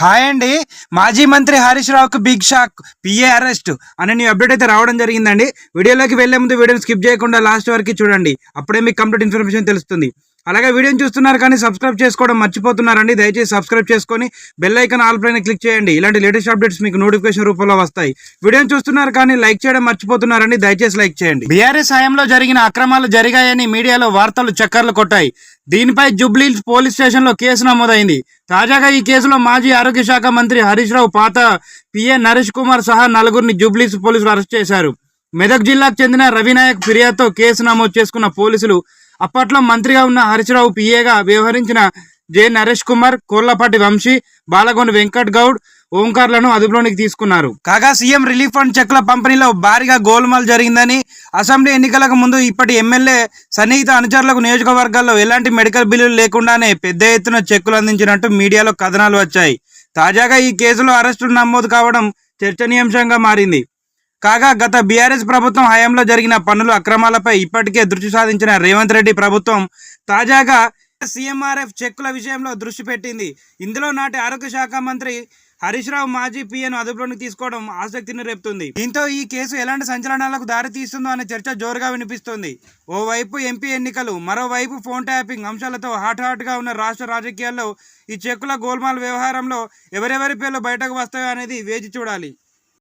Hi అండి. మాజీ మంత్రి హరీష్ రావుకు బిగ్ షాక్ పిఏ అరెస్ట్ అనే నీ అప్డేట్ అయితే రావడం జరిగిందండి. వీడియోలోకి వెళ్ళే ముందు వీడియోని స్కిప్ చేయకుండా లాస్ట్ వరకు చూడండి. అప్పుడే మీకు కంప్లీట్ ఇన్ఫర్మేషన్ తెలుస్తుంది. అలాగే వీడియోని చూస్తున్నారు కానీ సబ్స్క్రైబ్ చేసుకోవడం మర్చిపోతున్నారండి. దయచేసి సబ్స్క్రైబ్ చేసుకొని బెల్ ఐకన్ ఆల్ పైన క్లిక్ చేయండి. ఇలాంటి లేటెస్ట్ అప్డేట్స్ మీకు నోటిఫికేషన్ రూపంలో వస్తాయి. వీడియోని చూస్తున్నారు కానీ లైక్ చేయడం మర్చిపోతున్నారండి. దయచేసి లైక్ చేయండి. బీఆర్ఎస్ హయాంలో జరిగిన అక్రమాలు జరిగాయని మీడియాలో వార్తలు చక్కర్లు కొట్టాయి. దీనిపై జుబ్లీ పోలీస్ స్టేషన్లో కేసు నమోదైంది. తాజాగా ఈ కేసులో మాజీ ఆరోగ్య శాఖ మంత్రి హరీష్ రావు పాత పిఏ నరేష్ కుమార్ సహా నలుగురిని జుబ్లీస్ పోలీసులు అరెస్ట్ చేశారు. మెదక్ జిల్లాకు చెందిన రవినాయక్ ఫిర్యాదుతో కేసు నమోదు చేసుకున్న పోలీసులు అప్పట్లో మంత్రిగా ఉన్న హరీష్ రావు పిఏగా వ్యవహరించిన జె నరేష్ కుమార్ కోర్లపాటి వంశీ బాలగొండ వెంకట్ గౌడ్ ఓంకార్లను అదుపులోనికి తీసుకున్నారు. కాగా సీఎం రిలీఫ్ ఫండ్ చెక్ల పంపిణీలో భారీగా గోల్మాల్ జరిగిందని అసెంబ్లీ ఎన్నికలకు ముందు ఇప్పటి ఎమ్మెల్యే సన్నిహిత అనుచరులకు నియోజకవర్గాల్లో ఎలాంటి మెడికల్ బిల్లులు లేకుండానే పెద్ద ఎత్తున చెక్కులు అందించినట్టు మీడియాలో కథనాలు వచ్చాయి. తాజాగా ఈ కేసులో అరెస్టులు నమోదు కావడం చర్చనీయాంశంగా మారింది. కాగా గత బీఆర్ఎస్ ప్రభుత్వం హయాంలో జరిగిన పన్నుల అక్రమాలపై ఇప్పటికే దృష్టి సాధించిన రేవంత్ రెడ్డి ప్రభుత్వం తాజాగా సీఎంఆర్ఎఫ్ చెక్కుల విషయంలో దృష్టి పెట్టింది. ఇందులో నాటి ఆరోగ్య శాఖ మంత్రి హరీష్ రావు మాజీ పీఎను అదుపులోకి తీసుకోవడం ఆసక్తిని రేపుతుంది. దీంతో ఈ కేసు ఎలాంటి సంచలనాలకు దారి తీస్తుందో అనే చర్చ జోరుగా వినిపిస్తుంది. ఓవైపు ఎంపీ ఎన్నికలు మరోవైపు ఫోన్ ట్యాపింగ్ అంశాలతో హాట్ హాట్గా ఉన్న రాష్ట్ర రాజకీయాల్లో ఈ చెక్కుల గోల్మాల్ వ్యవహారంలో ఎవరెవరి పేర్లు బయటకు వస్తాయో అనేది వేచి చూడాలి.